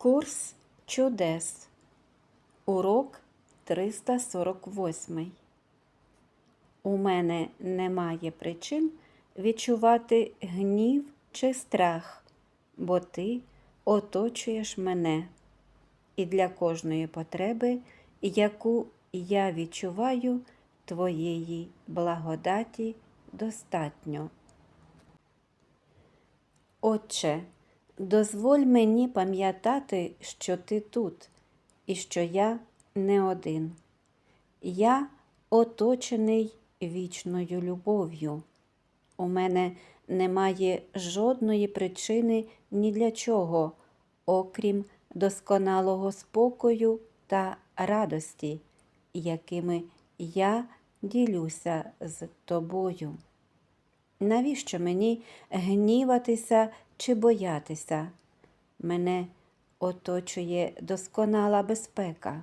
Курс чудес. Урок 348. У мене немає причин відчувати гнів чи страх, бо ти оточуєш мене. І для кожної потреби, яку я відчуваю, твоєї благодаті достатньо. Отче, дозволь мені пам'ятати, що ти тут і що я не один. Я оточений вічною любов'ю. У мене немає жодної причини ні для чого, окрім досконалого спокою та радості, якими я ділюся з тобою. Навіщо мені гніватися чи боятися? Мене оточує досконала безпека.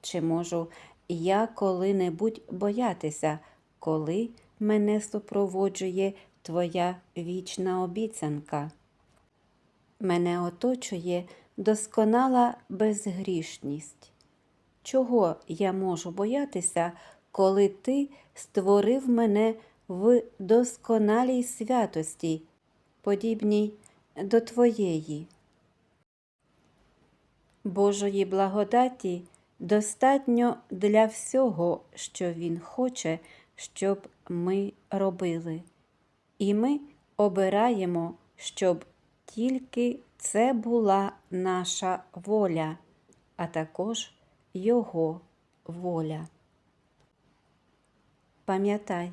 Чи можу я коли-небудь боятися, коли мене супроводжує твоя вічна обіцянка? Мене оточує досконала безгрішність. Чого я можу боятися, коли ти створив мене в досконалій святості, подібній до Твоєї? Божої благодаті достатньо для всього, що Він хоче, щоб ми робили. І ми обираємо, щоб тільки це була наша воля, а також Його воля. Пам'ятай,